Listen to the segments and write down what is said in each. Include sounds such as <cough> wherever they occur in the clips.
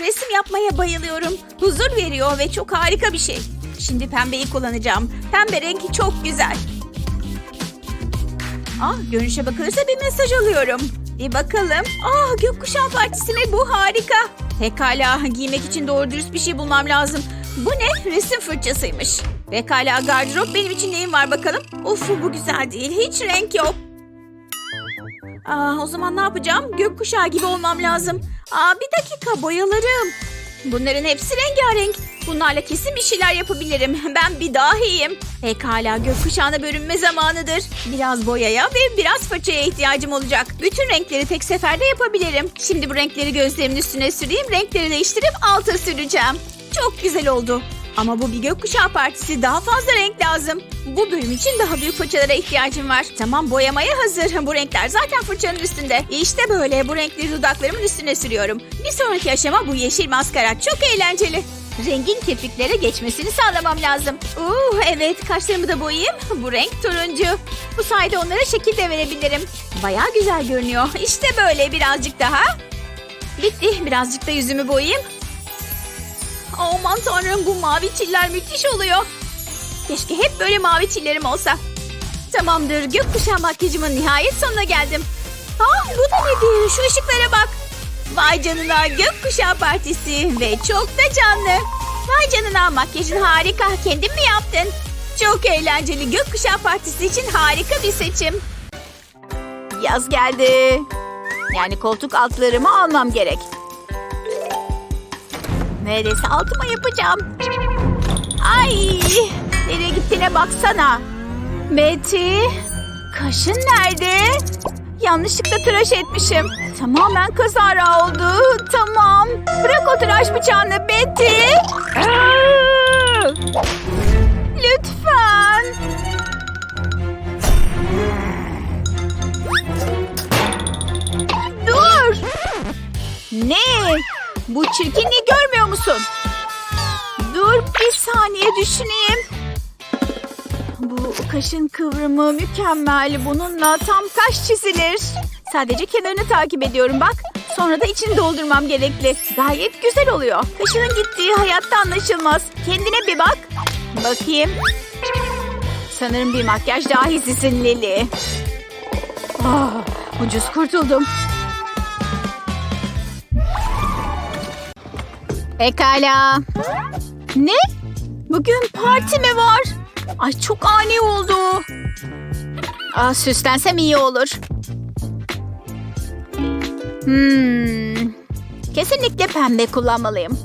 Resim yapmaya bayılıyorum. Huzur veriyor ve çok harika bir şey. Şimdi pembeyi kullanacağım. Pembe rengi çok güzel. Ah, görünüşe bakılırsa bir mesaj alıyorum. Bir bakalım. Ah, gökkuşağı partisi? Bu harika. Pekala, giymek için doğru dürüst bir şey bulmam lazım. Bu ne? Resim fırçasıymış. Pekala, gardırop benim için neyim var bakalım. Of, bu güzel değil. Hiç renk yok. Aa, o zaman ne yapacağım? Gökkuşağı gibi olmam lazım. Aa, bir dakika, boyalarım. Bunların hepsi rengarenk. Bunlarla kesin bir şeyler yapabilirim. <laughs> Ben bir dahiyim. Pekala gökkuşağına bürünme zamanıdır. Biraz boyaya ve biraz fırçaya ihtiyacım olacak. Bütün renkleri tek seferde yapabilirim. Şimdi bu renkleri gözlerimin üstüne süreyim. Renkleri değiştirip alta süreceğim. Çok güzel oldu. Ama bu bir gökkuşağı partisi. Daha fazla renk lazım. Bu bölüm için daha büyük fırçalara ihtiyacım var. Tamam boyamaya hazır. <laughs> Bu renkler zaten fırçanın üstünde. İşte böyle bu renkleri dudaklarımın üstüne sürüyorum. Bir sonraki aşama bu yeşil maskara. Çok eğlenceli. Rengin kirpiklere geçmesini sağlamam lazım. Uh, evet kaşlarımı da boyayayım. Bu renk turuncu. Bu sayede onlara şekil de verebilirim. Baya güzel görünüyor. İşte böyle birazcık daha. Bitti. Birazcık da yüzümü boyayayım. Aman tanrım bu mavi çiller müthiş oluyor. Keşke hep böyle mavi çillerim olsa. Tamamdır gökkuşağı makyajımın nihayet sonuna geldim. Ah bu da nedir? Şu ışıklara bak. Vay canına gökkuşağı partisi ve çok da canlı. Vay canına makyajın harika. Kendin mi yaptın? Çok eğlenceli gökkuşağı partisi için harika bir seçim. Yaz geldi. Yani koltuk altlarımı almam gerek. Neredeyse altıma yapacağım. Ay! Nereye gittiğine baksana. Betty, kaşın nerede? Yanlışlıkla tıraş etmişim. Tamamen kazara oldu. Tamam. Bırak o tıraş bıçağını Betty. Lütfen. Dur. Ne? Bu çirkinliği görmüyor musun? Dur bir saniye düşüneyim. Bu kaşın kıvrımı mükemmel. Bununla tam kaş çizilir. Sadece kenarını takip ediyorum bak. Sonra da içini doldurmam gerekli. Gayet güzel oluyor. Kaşının gittiği hayatta anlaşılmaz. Kendine bir bak. Bakayım. Sanırım bir makyaj dahisisin Lili. Ah, ucuz kurtuldum. Pekala. Ne? Bugün parti mi var? Ay çok ani oldu. Aa, süslensem iyi olur. Hmm. Kesinlikle pembe kullanmalıyım.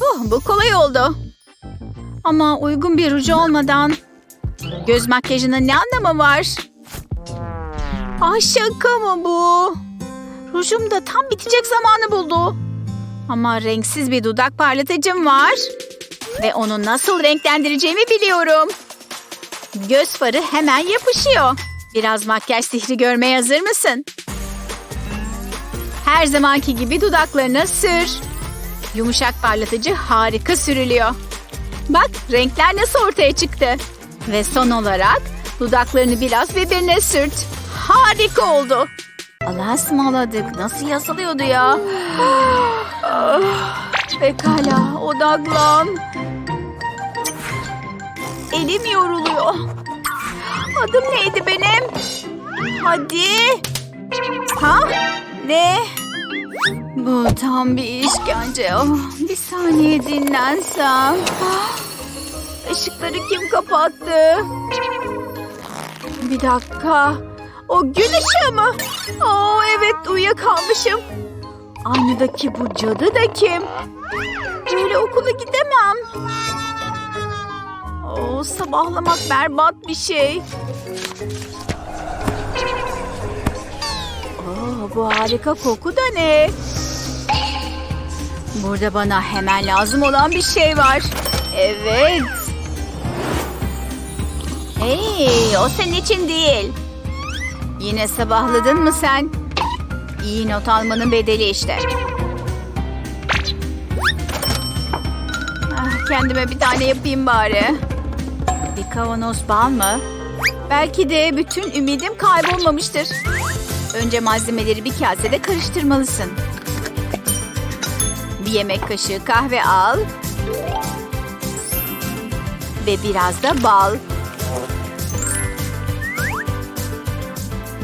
Oh, bu kolay oldu. Ama uygun bir ruj olmadan göz makyajının ne anlamı var? Ay şaka mı bu? Rujum da tam bitecek zamanı buldu. Ama renksiz bir dudak parlatıcım var. Ve onu nasıl renklendireceğimi biliyorum. Göz farı hemen yapışıyor. Biraz makyaj sihri görmeye hazır mısın? Her zamanki gibi dudaklarına sür. Yumuşak parlatıcı harika sürülüyor. Bak renkler nasıl ortaya çıktı. Ve son olarak dudaklarını biraz birbirine sürt. Harika oldu. Allah'a ısmarladık. Nasıl yazılıyordu ya? <gasps> Pekala odaklan. Elim yoruluyor. Adım neydi benim? Hadi. Ha? Ne? Bu tam bir işkence. Oh, bir saniye dinlensem. <gasps> Işıkları kim kapattı? Bir dakika. O gün ışığı mı? Aa, evet uyuyakalmışım. Aynadaki bu cadı da kim? Böyle okula gidemem. Oo, sabahlamak berbat bir şey. Oo, bu harika koku da ne? Burada bana hemen lazım olan bir şey var. Evet. Hey, o senin için değil. Yine sabahladın mı sen? İyi not almanın bedeli işte. Ah, kendime bir tane yapayım bari. Bir kavanoz bal mı? Belki de bütün ümidim kaybolmamıştır. Önce malzemeleri bir kasede karıştırmalısın. Bir yemek kaşığı kahve al. Ve biraz da bal.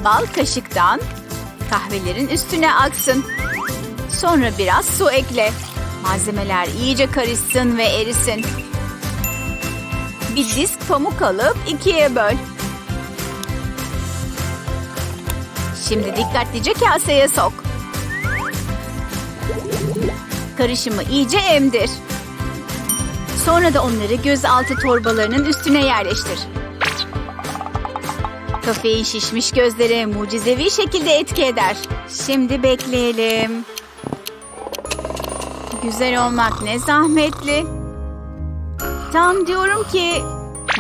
Bal kaşıktan kahvelerin üstüne aksın. Sonra biraz su ekle. Malzemeler iyice karışsın ve erisin. Bir disk pamuk alıp ikiye böl. Şimdi dikkatlice kaseye sok. Karışımı iyice emdir. Sonra da onları gözaltı torbalarının üstüne yerleştir. Kafein şişmiş gözlere mucizevi şekilde etki eder. Şimdi bekleyelim. Güzel olmak ne zahmetli. Tam diyorum ki...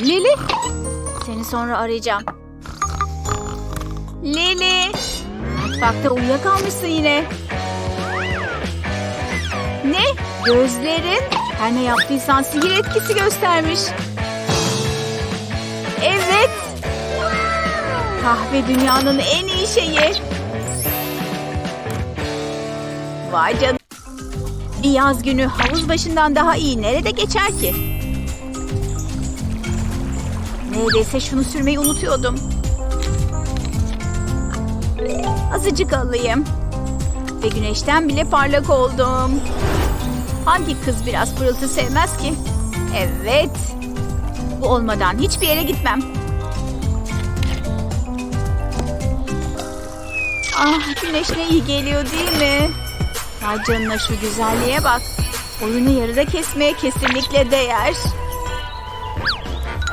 Lili. Seni sonra arayacağım. Lili. Mutfakta uyuyakalmışsın yine. Ne? Gözlerin her ne yaptıysan sihir etkisi göstermiş. Evet. Kahve dünyanın en iyi şeyi. Vay canına. Bir yaz günü havuz başından daha iyi nerede geçer ki? Neredeyse şunu sürmeyi unutuyordum. Azıcık alayım. Ve güneşten bile parlak oldum. Hangi kız biraz pırıltı sevmez ki? Evet. Bu olmadan hiçbir yere gitmem. Ah güneş ne iyi geliyor değil mi? Vay canına şu güzelliğe bak. Oyunu yarıda kesmeye kesinlikle değer.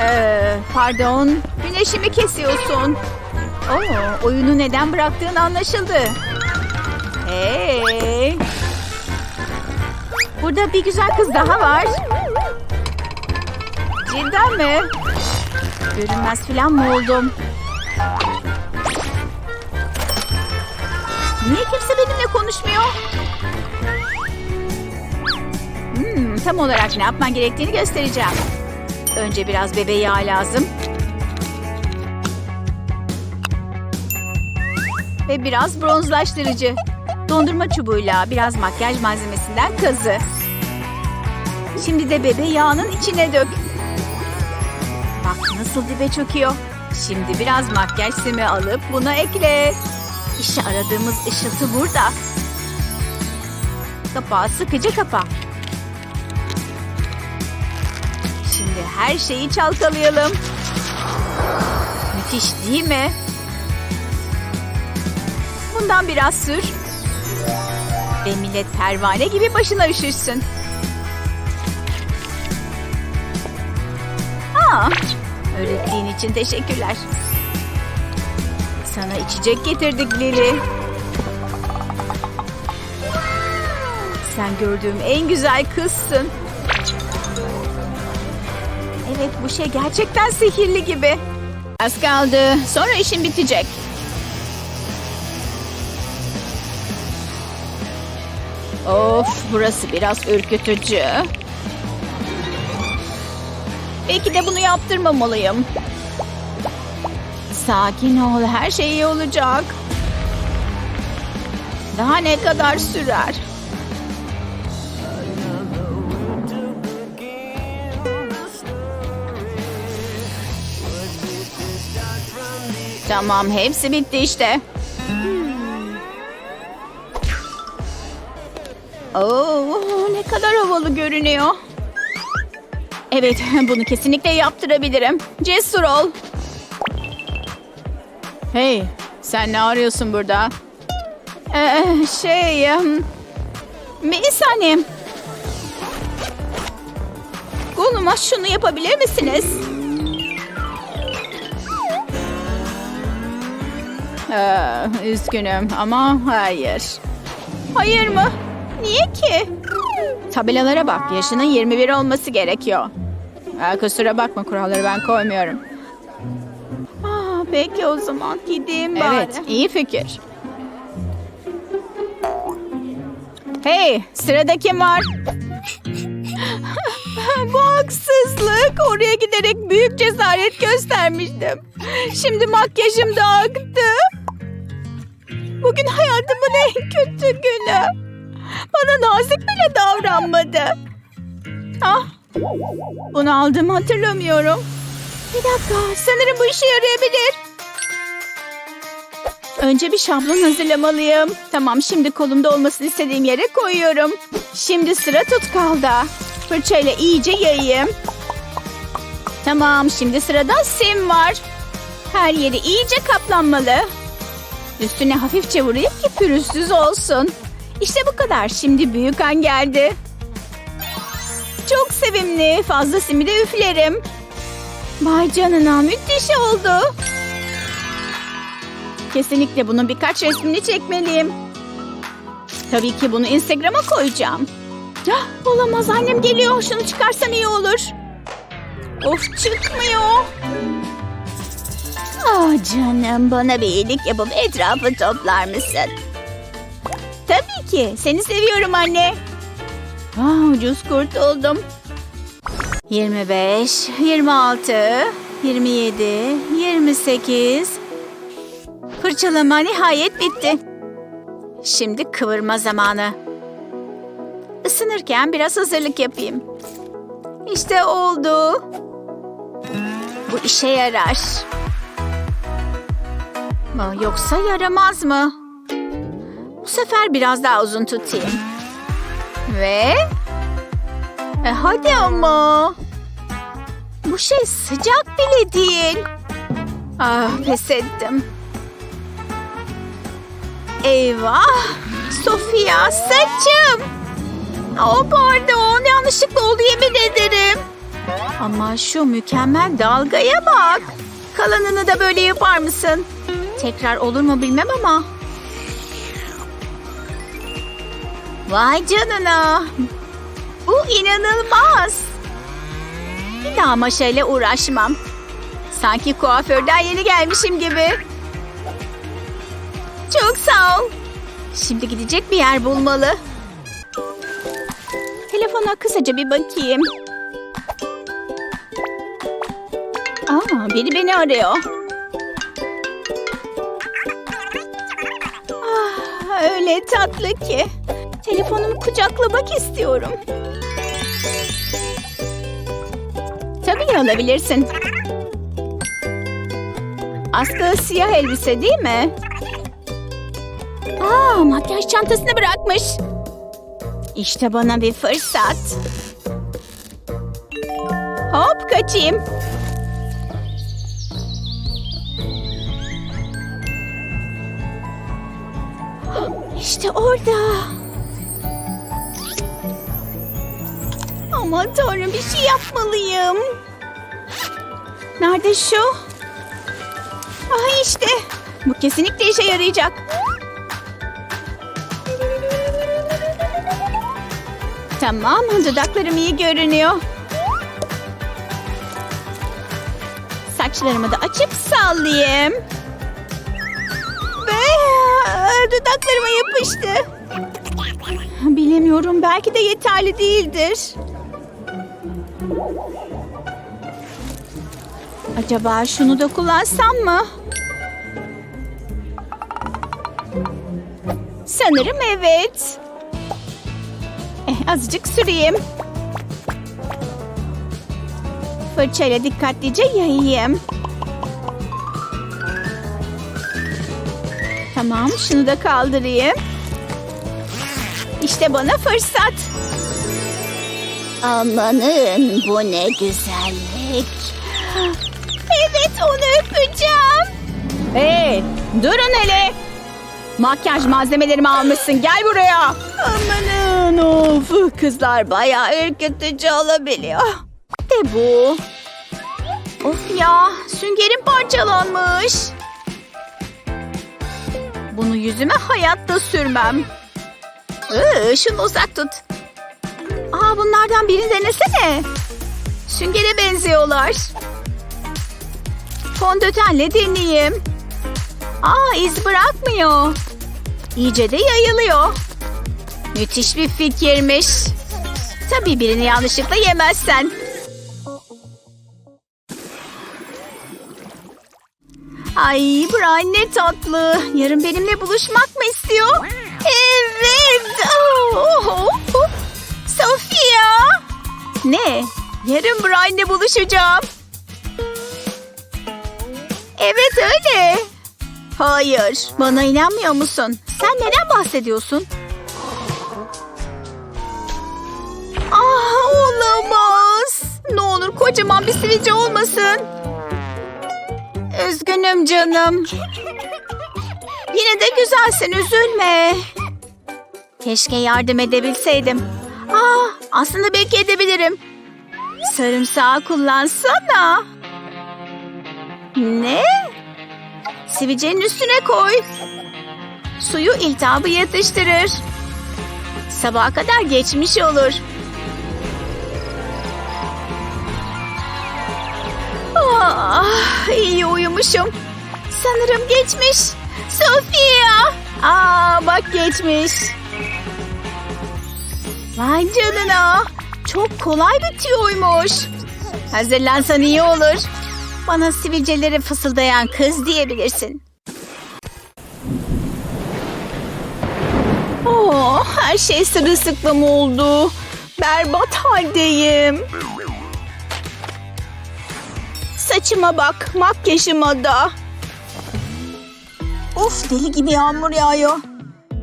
Ee, pardon. Güneşimi kesiyorsun. Oo, oyunu neden bıraktığın anlaşıldı. Hey. Burada bir güzel kız daha var. Cidden mi? Görünmez falan mı oldum? Niye kimse benimle konuşmuyor? Hmm, tam olarak ne yapman gerektiğini göstereceğim. Önce biraz bebe yağı lazım. Ve biraz bronzlaştırıcı. Dondurma çubuğuyla biraz makyaj malzemesinden kazı. Şimdi de bebe yağının içine dök. Bak nasıl dibe çöküyor. Şimdi biraz makyaj simi alıp buna ekle. İşte aradığımız ışıltı burada. Kapağı sıkıca kapa. Şimdi her şeyi çalkalayalım. Müthiş değil mi? Bundan biraz sür. Ve millet pervane gibi başına üşüşsün. Aa, öğrettiğin için teşekkürler. Sana içecek getirdik Lili. Sen gördüğüm en güzel kızsın. Evet bu şey gerçekten sihirli gibi. Az kaldı. Sonra işin bitecek. Of burası biraz ürkütücü. Belki de bunu yaptırmamalıyım. Sakin ol her şey iyi olacak. Daha ne kadar sürer? Tamam hepsi bitti işte. Oo, ne kadar havalı görünüyor. Evet, <laughs> bunu kesinlikle yaptırabilirim. Cesur ol. Hey, sen ne arıyorsun burada? Ee, şey... Bir saniye. Gollum'a şunu yapabilir misiniz? Ee, üzgünüm ama hayır. Hayır mı? Niye ki? Tabelalara bak. Yaşının 21 olması gerekiyor. Aa, kusura bakma kuralları ben koymuyorum. Peki o zaman gideyim bari. Evet iyi fikir. Hey sırada kim var? <laughs> Bu haksızlık. Oraya giderek büyük cesaret göstermiştim. Şimdi makyajım da aktı. Bugün hayatımın en kötü günü. Bana nazik bile davranmadı. Ah, bunu aldığımı hatırlamıyorum. Bir dakika, sanırım bu işe yarayabilir. Önce bir şablon hazırlamalıyım. Tamam, şimdi kolumda olmasını istediğim yere koyuyorum. Şimdi sıra tutkalda. Fırçayla iyice yayayım. Tamam, şimdi sırada sim var. Her yeri iyice kaplanmalı. Üstüne hafifçe vurayım ki pürüzsüz olsun. İşte bu kadar. Şimdi büyük an geldi. Çok sevimli. Fazla simi de üflerim. Vay canına müthiş oldu. Kesinlikle bunun birkaç resmini çekmeliyim. Tabii ki bunu Instagram'a koyacağım. Ah, olamaz annem geliyor. Şunu çıkarsam iyi olur. Of çıkmıyor. Ah canım bana bir iyilik yapıp etrafı toplar mısın? Tabii ki. Seni seviyorum anne. Ah, ucuz kurtuldum. 25, 26, 27, 28. Fırçalama nihayet bitti. Şimdi kıvırma zamanı. Isınırken biraz hazırlık yapayım. İşte oldu. Bu işe yarar. Yoksa yaramaz mı? Bu sefer biraz daha uzun tutayım. Ve... E hadi ama. Bu şey sıcak bile değil. Ah pes ettim. Eyvah. Sofia saçım. Oh pardon yanlışlıkla oldu yemin ederim. Ama şu mükemmel dalgaya bak. Kalanını da böyle yapar mısın? Tekrar olur mu bilmem ama. Vay canına. Bu inanılmaz. Bir daha maşayla uğraşmam. Sanki kuaförden yeni gelmişim gibi. Çok sağ ol. Şimdi gidecek bir yer bulmalı. Telefona kısaca bir bakayım. Aa, biri beni arıyor. Ah, öyle tatlı ki. Telefonumu kucaklamak istiyorum. Tabii alabilirsin. Askılı siyah elbise değil mi? Aa, makyaj çantasını bırakmış. İşte bana bir fırsat. Hop kaçayım. İşte orada. Aman tanrım bir şey yapmalıyım. Nerede şu? Ah işte. Bu kesinlikle işe yarayacak. Tamam, dudaklarım iyi görünüyor. Saçlarımı da açıp sallayayım. Ve e, dudaklarıma yapıştı. Bilemiyorum, belki de yeterli değildir. Acaba şunu da kullansam mı? Sanırım evet. Eh, azıcık süreyim. Fırçayla dikkatlice yayayım. Tamam, şunu da kaldırayım. İşte bana fırsat. Amanın bu ne güzellik. Evet onu öpeceğim. Hey durun hele. Makyaj malzemelerimi almışsın gel buraya. Amanın of kızlar bayağı ürkütücü olabiliyor. De bu. Of ya süngerim parçalanmış. Bunu yüzüme hayatta sürmem. Iı, şunu uzak tut. Bunlardan birini denesene. Süngere benziyorlar. Fondötenle deneyeyim. Aa iz bırakmıyor. İyice de yayılıyor. Müthiş bir fikirmiş. Tabii birini yanlışlıkla yemezsen. Ay Brian ne tatlı. Yarın benimle buluşmak mı istiyor? Evet. Oh. Sofia. Ne? Yarın Brian'le buluşacağım. Evet öyle. Hayır. Bana inanmıyor musun? Sen neden bahsediyorsun? Ah olamaz. Ne olur kocaman bir sivilce olmasın. Üzgünüm canım. Yine de güzelsin üzülme. Keşke yardım edebilseydim. Aa, aslında belki edebilirim. Sarımsağı kullansana. Ne? Sivilcenin üstüne koy. Suyu iltihabı yatıştırır. Sabaha kadar geçmiş olur. Ah, iyi uyumuşum. Sanırım geçmiş. Sofia. Aa, bak geçmiş. Vay canına. Çok kolay bitiyormuş. Hazırlansan iyi olur. Bana sivilceleri fısıldayan kız diyebilirsin. Oh, her şey sırılsıklam oldu. Berbat haldeyim. Saçıma bak, makyajıma da. Of deli gibi yağmur yağıyor.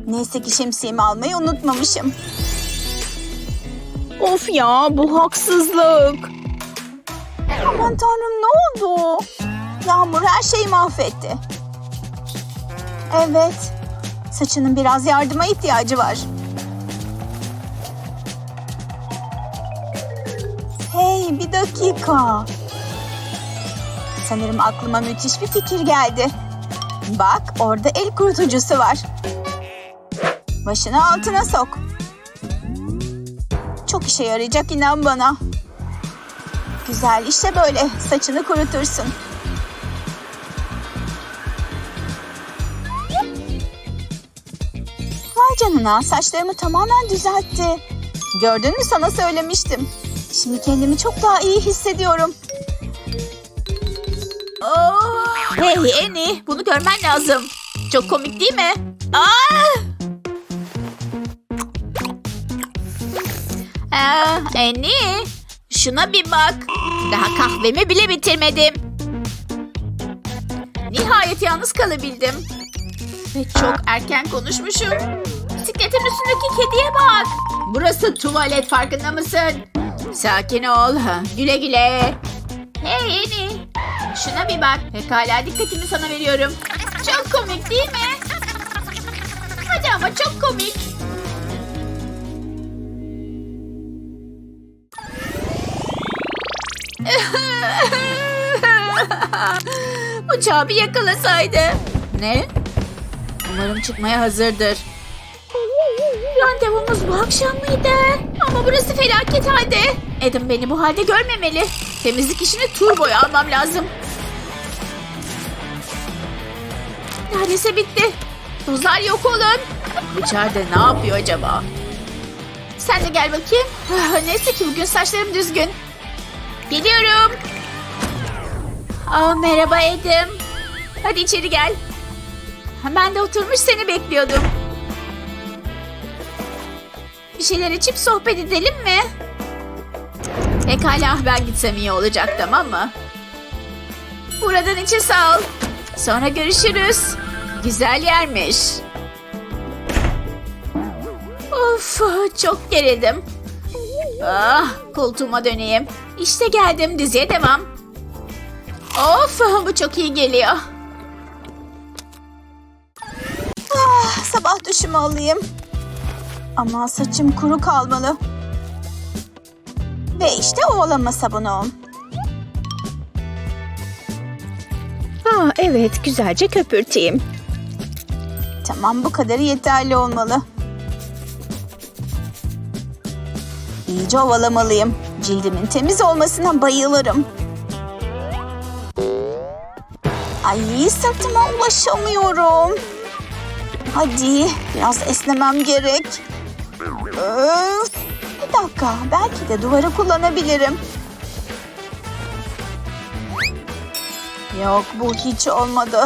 Neyse ki şemsiyemi almayı unutmamışım. Of ya bu haksızlık. Aman tanrım ne oldu? Yağmur her şeyi mahvetti. Evet. Saçının biraz yardıma ihtiyacı var. Hey bir dakika. Sanırım aklıma müthiş bir fikir geldi. Bak orada el kurutucusu var. Başını altına sok. Çok işe yarayacak inan bana. Güzel işte böyle saçını kurutursun. Vay canına saçlarımı tamamen düzeltti. Gördün mü sana söylemiştim. Şimdi kendimi çok daha iyi hissediyorum. Hey Eni bunu görmen lazım. Çok komik değil mi? Aa! Eni şuna bir bak. Daha kahvemi bile bitirmedim. Nihayet yalnız kalabildim. Ve çok erken konuşmuşum. Bisikletin üstündeki kediye bak. Burası tuvalet farkında mısın? Sakin ol. Güle güle. Hey Eni. Şuna bir bak. Pekala dikkatimi sana veriyorum. Çok komik değil mi? Hadi ama çok komik. <laughs> Uçağı bir yakalasaydı. Ne? Umarım çıkmaya hazırdır. Randevumuz bu akşam mıydı? Ama burası felaket halde. Adam beni bu halde görmemeli. Temizlik işini turboya almam lazım. Neredeyse bitti. Tuzlar yok olun. İçeride ne yapıyor acaba? Sen de gel bakayım. Ah, Neyse ki bugün saçlarım düzgün. Geliyorum. Aa, merhaba Edim. Hadi içeri gel. Ben de oturmuş seni bekliyordum. Bir şeyler içip sohbet edelim mi? Pekala ben gitsem iyi olacak tamam mı? Buradan içe sağ ol. Sonra görüşürüz. Güzel yermiş. Of çok gerildim. Ah koltuğuma döneyim. İşte geldim diziye devam. Of <laughs> bu çok iyi geliyor. Ah, sabah duşumu alayım. Ama saçım kuru kalmalı. Ve işte ovalama sabunum. Aa, evet, güzelce köpürteyim. Tamam bu kadarı yeterli olmalı. İyice ovalamalıyım. Cildimin temiz olmasına bayılırım. Ay sırtıma ulaşamıyorum. Hadi biraz esnemem gerek. Öf. Bir dakika belki de duvarı kullanabilirim. Yok bu hiç olmadı.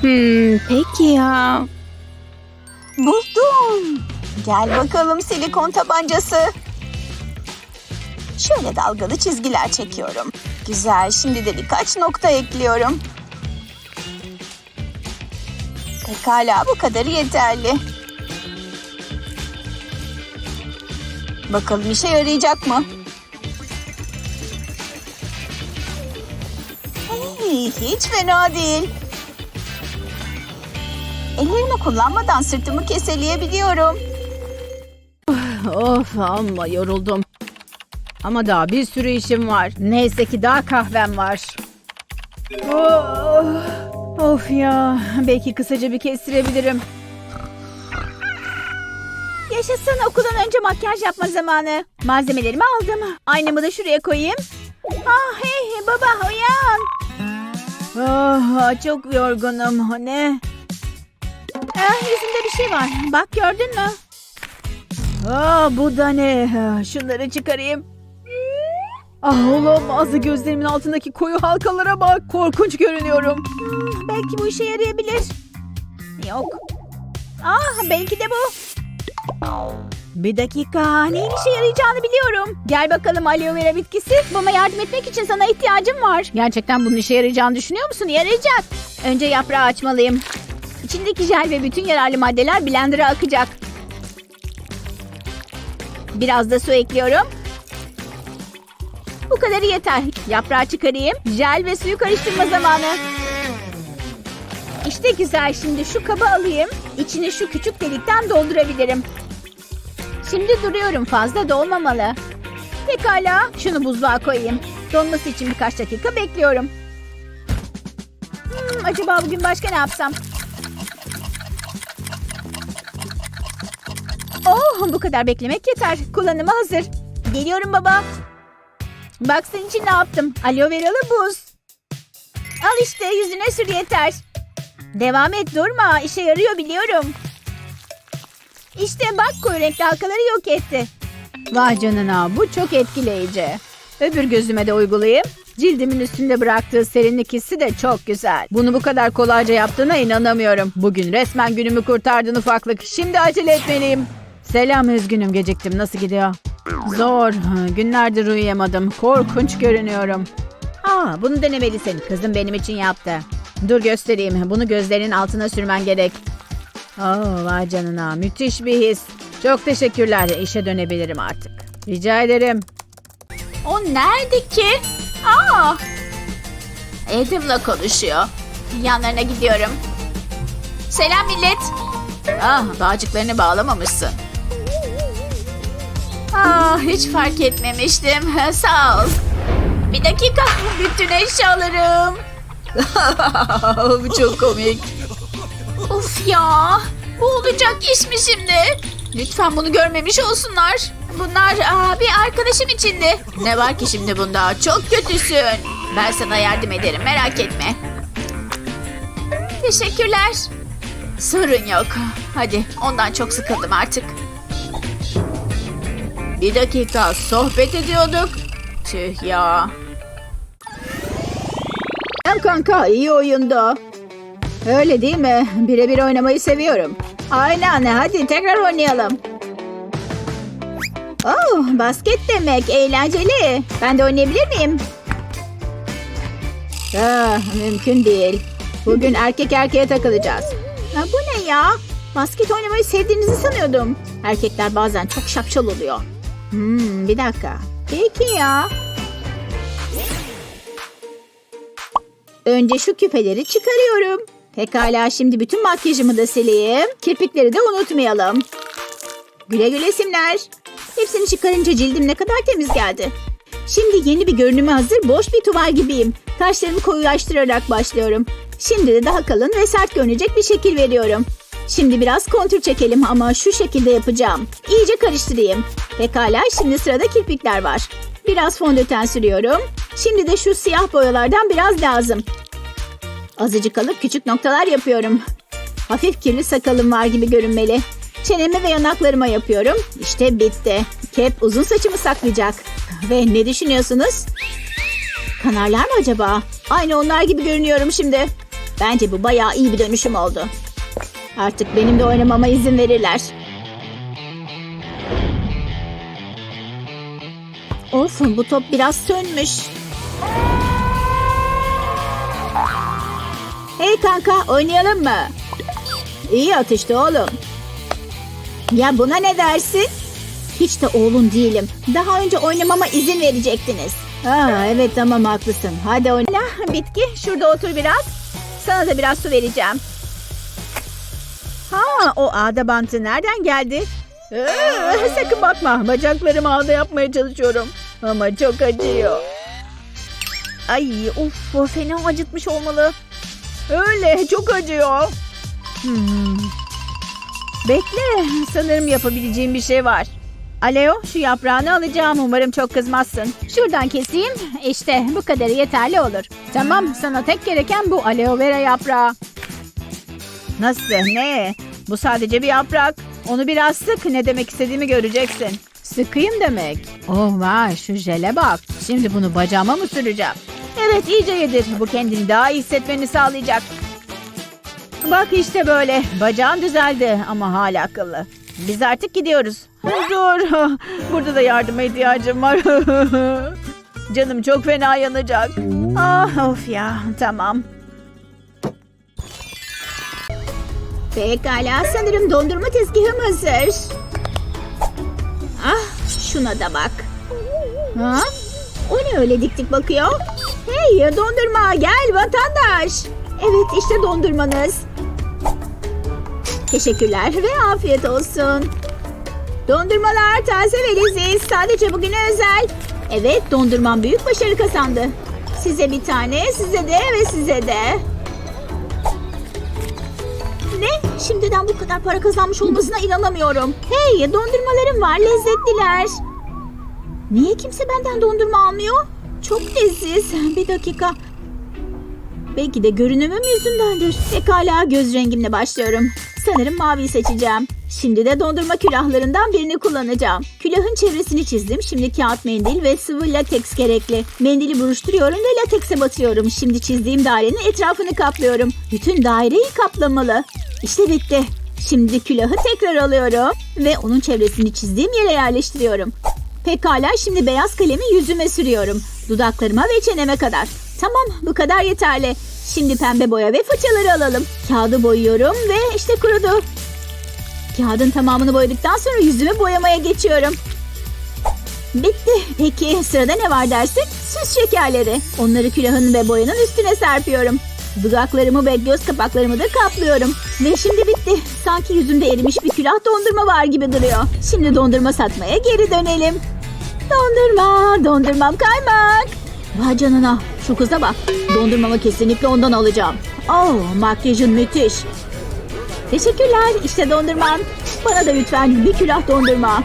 Hmm, peki ya. Buldum. Gel bakalım silikon tabancası. Şöyle dalgalı çizgiler çekiyorum. Güzel. Şimdi de birkaç nokta ekliyorum. Pekala bu kadarı yeterli. Bakalım işe yarayacak mı? Hey, hiç fena değil. Ellerimi kullanmadan sırtımı keseleyebiliyorum. Of amma yoruldum. Ama daha bir sürü işim var. Neyse ki daha kahvem var. Oh, of ya. Belki kısaca bir kestirebilirim. Yaşasın okuldan önce makyaj yapma zamanı. Malzemelerimi aldım. Aynamı da şuraya koyayım. Ah hey baba uyan. Ah, çok yorgunum. Ne? Ah, yüzümde bir şey var. Bak gördün mü? Aa, bu da ne? Şunları çıkarayım. Ah olamaz. Gözlerimin altındaki koyu halkalara bak. Korkunç görünüyorum. Hmm, belki bu işe yarayabilir. Yok. Ah belki de bu. Bir dakika. Neyin işe yarayacağını biliyorum. Gel bakalım aloe vera bitkisi. Bana yardım etmek için sana ihtiyacım var. Gerçekten bunun işe yarayacağını düşünüyor musun? Yarayacak. Önce yaprağı açmalıyım. İçindeki jel ve bütün yararlı maddeler blender'a akacak. Biraz da su ekliyorum. Bu kadarı yeter. Yaprağı çıkarayım. Jel ve suyu karıştırma zamanı. İşte güzel. Şimdi şu kabı alayım. İçini şu küçük delikten doldurabilirim. Şimdi duruyorum. Fazla dolmamalı. Pekala. Şunu buzluğa koyayım. Donması için birkaç dakika bekliyorum. Hmm, acaba bugün başka ne yapsam? Oh bu kadar beklemek yeter. Kullanıma hazır. Geliyorum baba. Bak senin için ne yaptım. Aloe veralı buz. Al işte yüzüne sür yeter. Devam et durma. İşe yarıyor biliyorum. İşte bak koyu renkli halkaları yok etti. Vay canına bu çok etkileyici. Öbür gözüme de uygulayayım. Cildimin üstünde bıraktığı serinlik hissi de çok güzel. Bunu bu kadar kolayca yaptığına inanamıyorum. Bugün resmen günümü kurtardın ufaklık. Şimdi acele etmeliyim. Selam üzgünüm geciktim. Nasıl gidiyor? Zor. Günlerdir uyuyamadım. Korkunç görünüyorum. Aa, bunu denemelisin. Kızım benim için yaptı. Dur göstereyim. Bunu gözlerinin altına sürmen gerek. Oo, vay canına. Müthiş bir his. Çok teşekkürler. İşe dönebilirim artık. Rica ederim. O nerede ki? Aa! Adam'la konuşuyor. Yanlarına gidiyorum. Selam millet. Ah, bağcıklarını bağlamamışsın. Ah, hiç fark etmemiştim. Sağ ol. Bir dakika, bütün eşyalarım. <laughs> Bu çok komik. Of ya, bu olacak iş mi şimdi? Lütfen bunu görmemiş olsunlar. Bunlar aa, bir arkadaşım içindi. Ne var ki şimdi bunda? Çok kötüsün. Ben sana yardım ederim merak etme. Teşekkürler. Sorun yok. Hadi ondan çok sıkıldım artık. Bir dakika sohbet ediyorduk. Tüh ya. Hem kanka iyi oyunda. Öyle değil mi? Birebir oynamayı seviyorum. Aynen hadi tekrar oynayalım. Oh, basket demek eğlenceli. Ben de oynayabilir miyim? Ah, mümkün değil. Bugün erkek erkeğe takılacağız. Ha, bu ne ya? Basket oynamayı sevdiğinizi sanıyordum. Erkekler bazen çok şapşal oluyor. Hmm, bir dakika. Peki ya. Önce şu küpeleri çıkarıyorum. Pekala şimdi bütün makyajımı da sileyim. Kirpikleri de unutmayalım. Güle güle simler. Hepsini çıkarınca cildim ne kadar temiz geldi. Şimdi yeni bir görünüme hazır boş bir tuval gibiyim. Kaşlarımı koyulaştırarak başlıyorum. Şimdi de daha kalın ve sert görünecek bir şekil veriyorum. Şimdi biraz kontür çekelim ama şu şekilde yapacağım. İyice karıştırayım. Pekala şimdi sırada kirpikler var. Biraz fondöten sürüyorum. Şimdi de şu siyah boyalardan biraz lazım. Azıcık alıp küçük noktalar yapıyorum. Hafif kirli sakalım var gibi görünmeli. Çeneme ve yanaklarıma yapıyorum. İşte bitti. Kep uzun saçımı saklayacak. Ve ne düşünüyorsunuz? Kanarlar mı acaba? Aynı onlar gibi görünüyorum şimdi. Bence bu bayağı iyi bir dönüşüm oldu. Artık benim de oynamama izin verirler. Of bu top biraz sönmüş. Hey kanka oynayalım mı? İyi atıştı oğlum. Ya buna ne dersin? Hiç de oğlun değilim. Daha önce oynamama izin verecektiniz. Aa, evet tamam haklısın. Hadi oyna. Bitki şurada otur biraz. Sana da biraz su vereceğim. Ha o ağda bantı nereden geldi? Ee, sakın bakma. Bacaklarımı ağda yapmaya çalışıyorum. Ama çok acıyor. Ay of fena acıtmış olmalı. Öyle çok acıyor. Hmm. Bekle sanırım yapabileceğim bir şey var. Aleo şu yaprağını alacağım umarım çok kızmazsın. Şuradan keseyim işte bu kadarı yeterli olur. Tamam sana tek gereken bu aloe vera yaprağı. Nasıl ne? Bu sadece bir yaprak. Onu biraz sık ne demek istediğimi göreceksin. Sıkayım demek. Oh var şu jele bak. Şimdi bunu bacağıma mı süreceğim? Evet iyice yedir. Bu kendini daha iyi hissetmeni sağlayacak. Bak işte böyle. Bacağın düzeldi ama hala akıllı. Biz artık gidiyoruz. Dur. <laughs> Burada da yardıma ihtiyacım var. <laughs> Canım çok fena yanacak. Ah of ya tamam. Pekala sanırım dondurma tezgahım hazır. Ah şuna da bak. Ha? O ne öyle dik dik bakıyor? Hey dondurma gel vatandaş. Evet işte dondurmanız. Teşekkürler ve afiyet olsun. Dondurmalar taze ve leziz. Sadece bugüne özel. Evet dondurmam büyük başarı kazandı. Size bir tane, size de ve size de. Ne? Şimdiden bu kadar para kazanmış olmasına inanamıyorum. Hey dondurmalarım var lezzetliler. Niye kimse benden dondurma almıyor? Çok leziz. <laughs> Bir dakika. Belki de görünümüm yüzündendir. Pekala göz rengimle başlıyorum. Sanırım maviyi seçeceğim. Şimdi de dondurma külahlarından birini kullanacağım. Külahın çevresini çizdim. Şimdi kağıt mendil ve sıvı lateks gerekli. Mendili buruşturuyorum ve latekse batırıyorum. Şimdi çizdiğim dairenin etrafını kaplıyorum. Bütün daireyi kaplamalı. İşte bitti. Şimdi külahı tekrar alıyorum ve onun çevresini çizdiğim yere yerleştiriyorum. Pekala şimdi beyaz kalemi yüzüme sürüyorum. Dudaklarıma ve çeneme kadar. Tamam bu kadar yeterli. Şimdi pembe boya ve fırçaları alalım. Kağıdı boyuyorum ve işte kurudu. Kağıdın tamamını boyadıktan sonra yüzümü boyamaya geçiyorum. Bitti. Peki sırada ne var dersin? Süs şekerleri. Onları külahın ve boyanın üstüne serpiyorum. Dudaklarımı ve göz kapaklarımı da kaplıyorum. Ve şimdi bitti. Sanki yüzümde erimiş bir külah dondurma var gibi duruyor. Şimdi dondurma satmaya geri dönelim. Dondurma, dondurmam kaymak. Vay canına, şu kıza bak. Dondurmamı kesinlikle ondan alacağım. Oh, makyajın müthiş. Teşekkürler, işte dondurman. Bana da lütfen bir külah dondurma.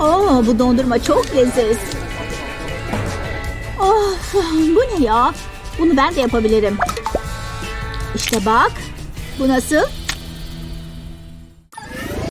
Oh, bu dondurma çok leziz. Oh, bu ne ya? Bunu ben de yapabilirim. İşte bak. Bu nasıl?